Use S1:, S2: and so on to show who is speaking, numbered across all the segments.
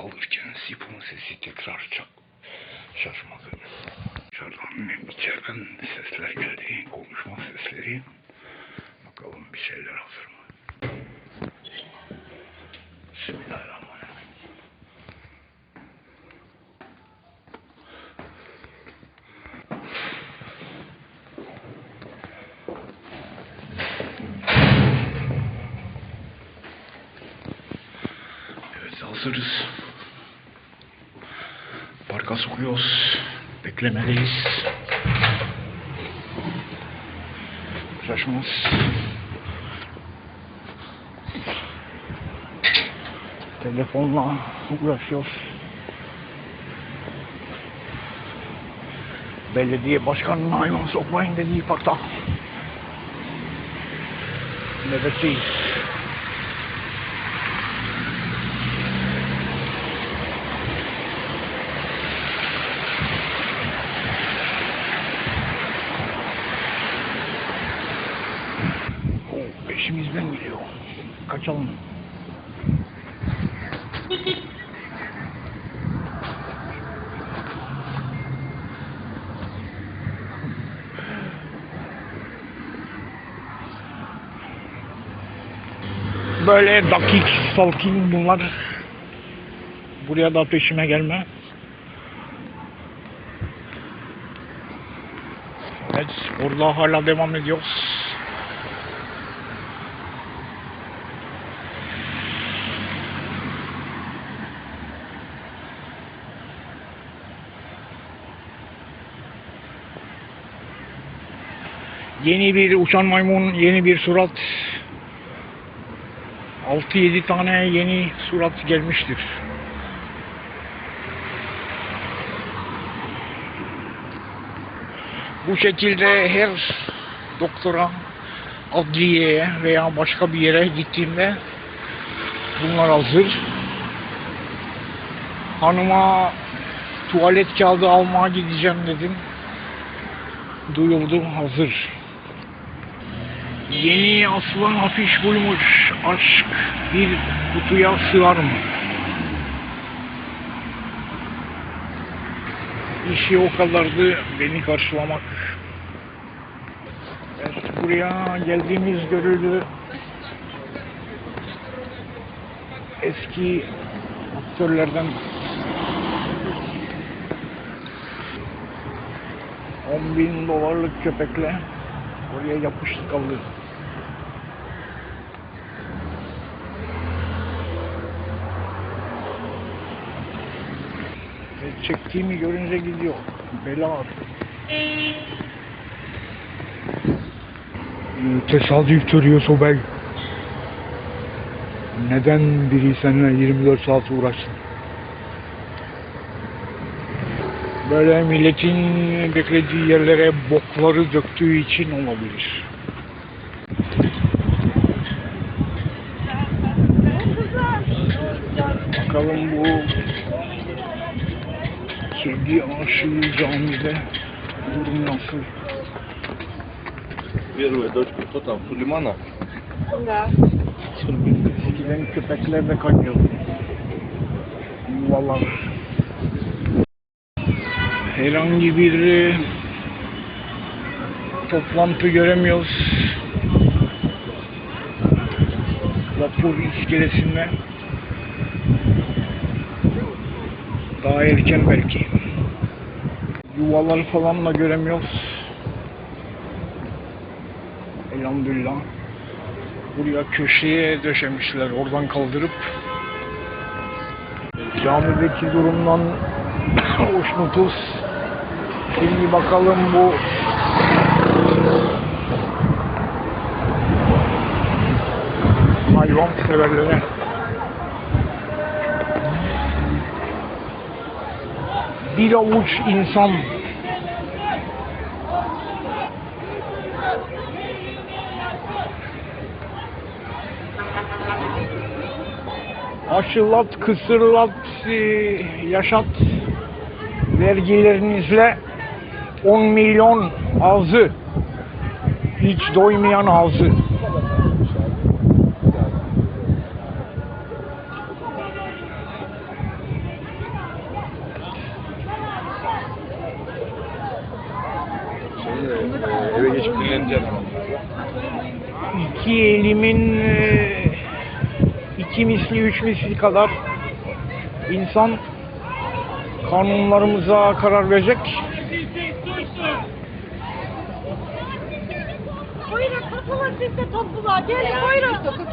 S1: alırken sifonun sesi tekrar çak şaşmadı. Dışarıdan hem içeriden sesler geldi, konuşma sesleri. Bakalım bir şeyler hazır mı? Bismillahirrahmanirrahim. Evet hazırız. Parka sokuyoruz. Beklemedeyiz. Şaşmaz. Telefonla uğraşıyoruz. Belediye başkanının hayvan sokmayın dediği parkta. Nöbetteyiz. O peşimizden geliyor. Kaçalım. Böyle dakik stalking bunlar. Buraya da peşime gelme. Evet, orada hala devam ediyoruz. Yeni bir uçan maymun, yeni bir surat. 6-7 tane yeni surat gelmiştir. Bu şekilde her doktora, adliyeye veya başka bir yere gittiğimde bunlar hazır. Hanıma tuvalet kağıdı almaya gideceğim dedim. Duyuldu hazır. Yeni asılan afiş buymuş. Aşk bir kutuya sığar mı? İşi o kadardı beni karşılamak. Evet, buraya geldiğimiz görüldü. Eski aktörlerden 10 bin dolarlık köpekle oraya yapıştı kaldı. Ve çektiğimi görünce gidiyor. Bela Tesadüf türüyor Sobel. Neden biri seninle 24 saat uğraşsın? Böyle milletin beklediği yerlere bokları döktüğü için olabilir. kedi aşığı camide durum nasıl?
S2: Первая дочка, кто там, Сулеймана?
S3: Да.
S1: Eskiden köpekler de kaçıyordu. Yuvalar. Herhangi bir e, toplantı göremiyoruz. Vapur iskelesinde. Daha erken belki. Yuvaları falan da göremiyoruz. Elhamdülillah. Buraya köşeye döşemişler oradan kaldırıp. Camideki durumdan hoşnutuz. Şimdi bakalım bu hayvan severlere. Bir avuç insan. Aşılat, kısırlat, e, yaşat vergilerinizle 10 milyon ağzı hiç doymayan ağzı İki elimin e, iki misli, üç misli kadar insan kanunlarımıza karar verecek.
S3: Buyurun katılın siz de topluluğa. Gelin buyurun. Sokak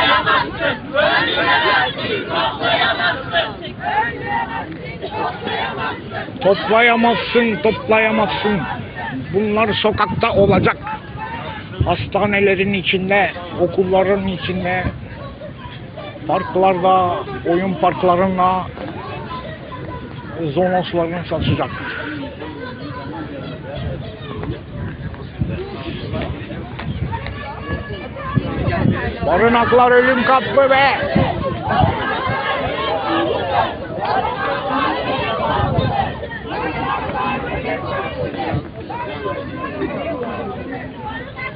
S1: Toplayamazsın, toplayamazsın. Bunlar sokakta olacak. Hastanelerin içinde, okulların içinde, parklarda, oyun parklarında zonoslarını saçacak. Barınaklar ölüm kapı be.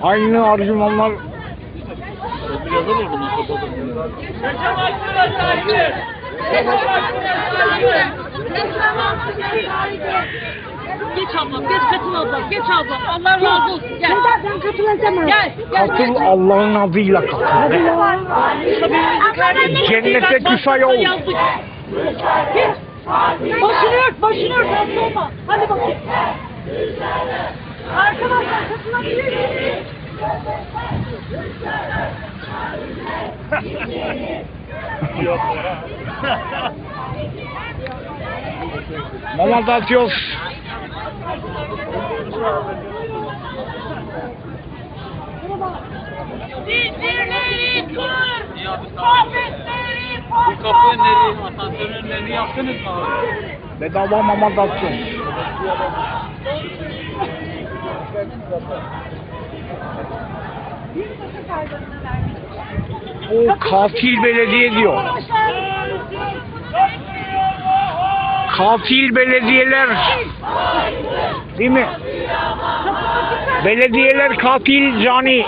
S1: Aynı argümanlar
S3: Geç ablam, geç katıl ablam, geç ablam. Allah razı olsun. Gel. Ben katılacağım. Gel, gel.
S1: katıl Allah'ın adıyla katıl. Cennete kısa yol.
S3: Yazdık. Geç. Başını ört, başını ört. Hadi bakayım. Arkadaşlar katılabilir misiniz?
S1: Mama dağıtıyoruz.
S3: Zincirleri kır. Sohbetleri
S4: Bu kapıyı nereye, asansörün önlerini yaptınız mı abi?
S1: Bedava mama dağıtıyoruz. O katil belediye diyor. Katil belediyeler. Değil mi? Belediyeler katil cani.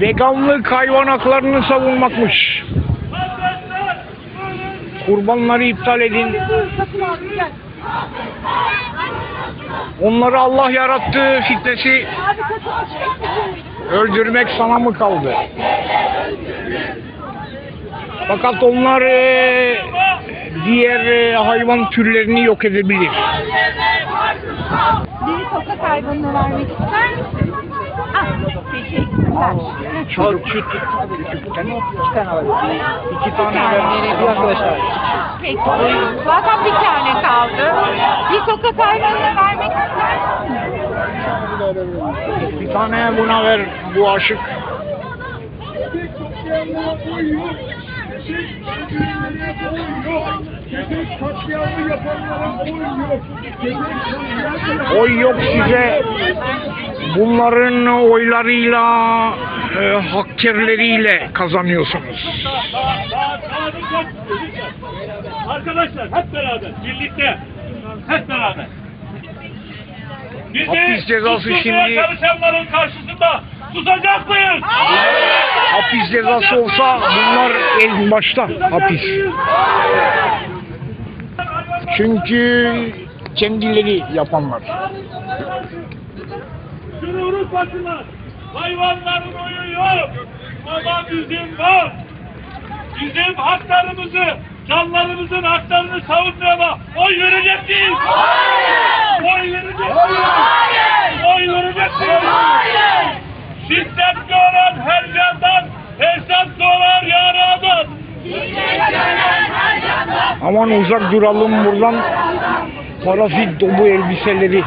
S1: Veganlık hayvan haklarını savunmakmış. Kurbanları iptal edin. Onları Allah yarattı fitnesi öldürmek sana mı kaldı? Fakat onlar e, diğer e, hayvan türlerini yok edebilir.
S3: Biri sokak hayvanına vermek ister misin? Ah, teşekkürler.
S1: Çocuk şu iki tane var. İki tane ver. arkadaşlar.
S3: Peki. Zaten bir tane kaldı. Bir sokak hayvanına vermek ister misin?
S1: Bir tane buna ver bu aşık. Oy yok size. Bunların oylarıyla, e, hakkerleriyle kazanıyorsunuz.
S5: Arkadaşlar hep beraber, birlikte, hep beraber. Bizi
S1: Hapis cezası şimdi-
S5: çalışanların karşısında susacak mıyız?
S1: Hapis cezası olsa bunlar el başta hapis. Çünkü kendileri yapanlar.
S5: Şunu unutmasınlar. Hayvanların oyu yok. Ama bizim var. Bizim haklarımızı, canlarımızın haklarını savunmaya ama oy verecek değil. Oy verecek değil. Oy verecek değil. Şiddet gören her candan hesap sorar yaradan.
S1: Aman uzak duralım buradan. Parazit dolu elbiseleri.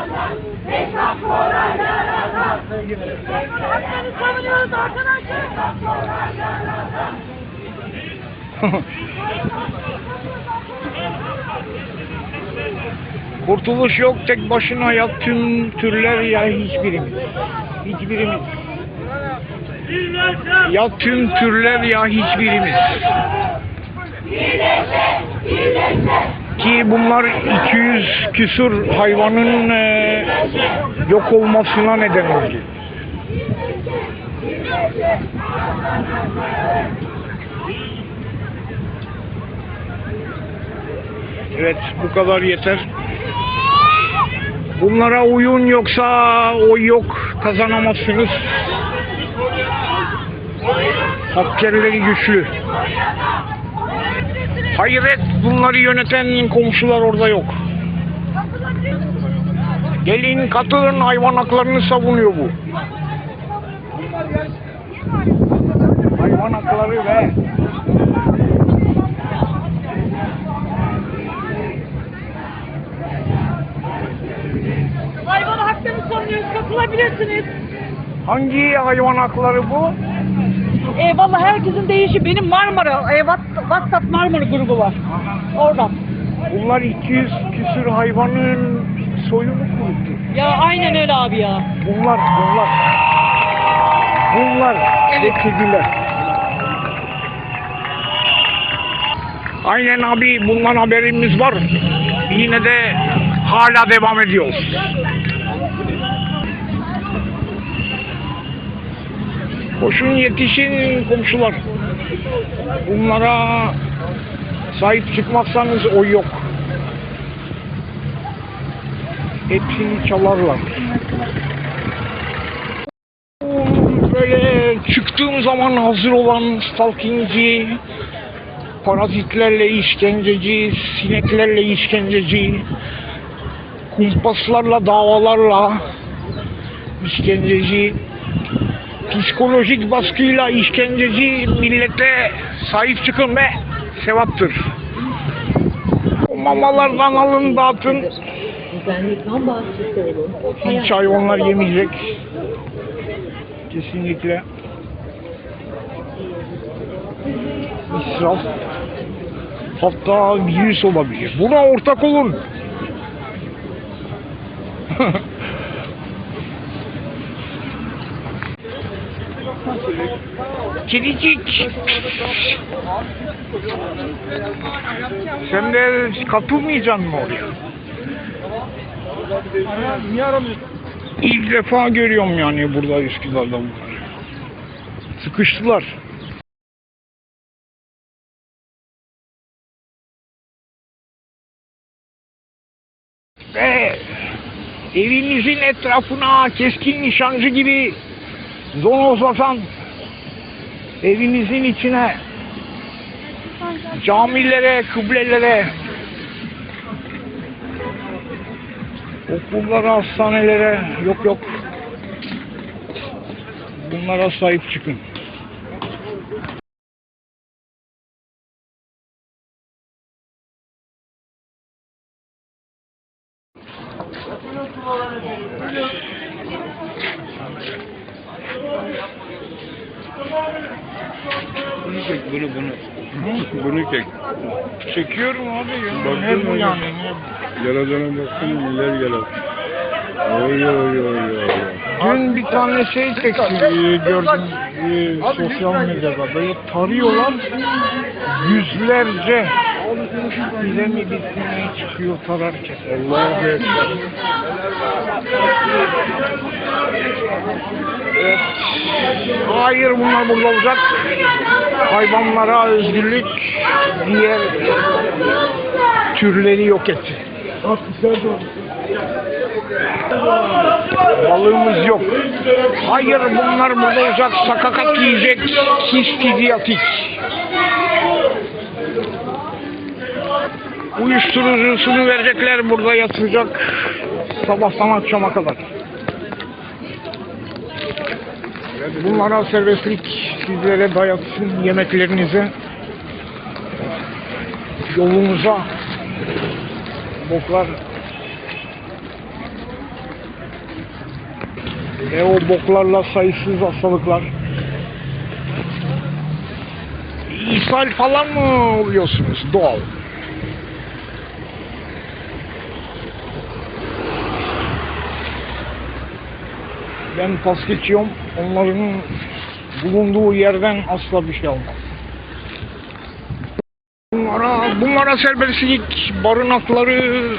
S1: Kurtuluş yok tek başına ya tüm türler ya hiçbirimiz. Hiçbirimiz. Ya tüm türler ya hiçbirimiz. Ki bunlar 200 küsur hayvanın e, yok olmasına neden oldu. Evet bu kadar yeter. Bunlara uyun yoksa oy yok kazanamazsınız. Hakkerleri güçlü. Hayret bunları yöneten komşular orada yok. Gelin katılın hayvan haklarını savunuyor bu. Hayvan hakları ve
S3: Hayvan haklarını savunuyoruz. Katılabilirsiniz.
S1: hangi hayvan hakları bu?
S3: E, vallahi herkesin değişi. Benim Marmara, e, What- WhatsApp Marmara grubu var. Oradan.
S1: Bunlar 200 küsür hayvanın soyunu kuruttu.
S3: Ya aynen öyle abi ya.
S1: Bunlar, bunlar. Bunlar
S3: Evet.
S1: kediler. Aynen abi bundan haberimiz var. Yine de hala devam ediyoruz. Koşun yetişin komşular. Bunlara sahip çıkmazsanız o yok. Hepsini çalarlar. Böyle çıktığım zaman hazır olan stalkingci, parazitlerle işkenceci, sineklerle işkenceci, kumpaslarla davalarla işkenceci, psikolojik baskıyla işkenceci millete sahip çıkın ve sevaptır. O mamalardan alın dağıtın. Hiç hayvanlar yemeyecek. Kesinlikle. İsraf. Hatta virüs olabilir. Buna ortak olun. Kedicik. Sen de katılmayacaksın mı oraya? İlk defa görüyorum yani burada Üsküdar'da bunları. Sıkıştılar. Ve evinizin etrafına keskin nişancı gibi zonozlatan evinizin içine camilere, kıblelere Okullara, hastanelere yok yok. Bunlara sahip çıkın.
S2: Bunu çek, bunu, bunu. Bunu çek.
S1: Çekiyorum abi ya.
S2: Baktın
S1: ne bu yani?
S2: Yaradana baksana neler yalan. Oy oy oy oy.
S1: Dün bir tane şey çektim gördüm e, sosyal medyada böyle tarıyorlar yüzlerce bize mi bitmeye çıkıyor tararken.
S2: Allahu Ekber.
S1: Evet. Hayır bunlar burada olacak. Hayvanlara özgürlük diğer türleri yok etti. Balığımız yok. Hayır bunlar burada olacak. Sakakat yiyecek. Histidyatik. Uyuşturucusunu verecekler burada yatıracak. Sabahtan akşama kadar. Bunlara serbestlik sizlere dayatsın yemeklerinize. Yolunuza boklar Ve o boklarla sayısız hastalıklar. İshal falan mı oluyorsunuz? Doğal. Ben pas geçiyorum. Onların bulunduğu yerden asla bir şey olmaz. Bunlara, bunlara serbestlik, barınakları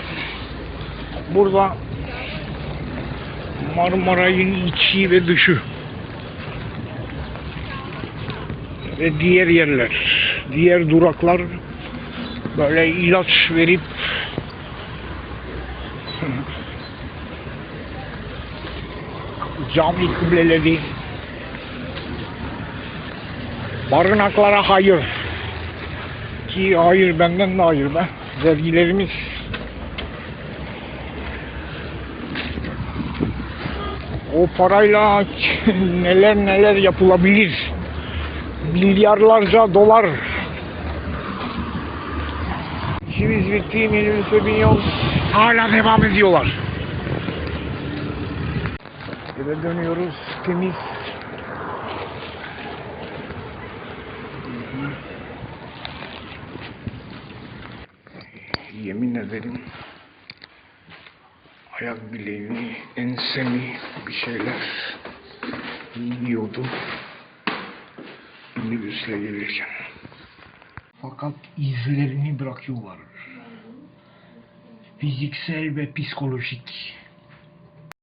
S1: burada Marmaray'ın içi ve dışı ve diğer yerler, diğer duraklar böyle ilaç verip cami kıbleleri. Barınaklara hayır. Ki hayır benden de hayır be. Vergilerimiz. O parayla neler neler yapılabilir. Milyarlarca dolar. İşimiz bitti minibüse biniyoruz hala devam ediyorlar eve dönüyoruz temiz yemin ederim ayak bileğimi, ensemi bir şeyler yiyordu minibüsle gelirken. Fakat izlerini bırakıyorlar. Fiziksel ve psikolojik.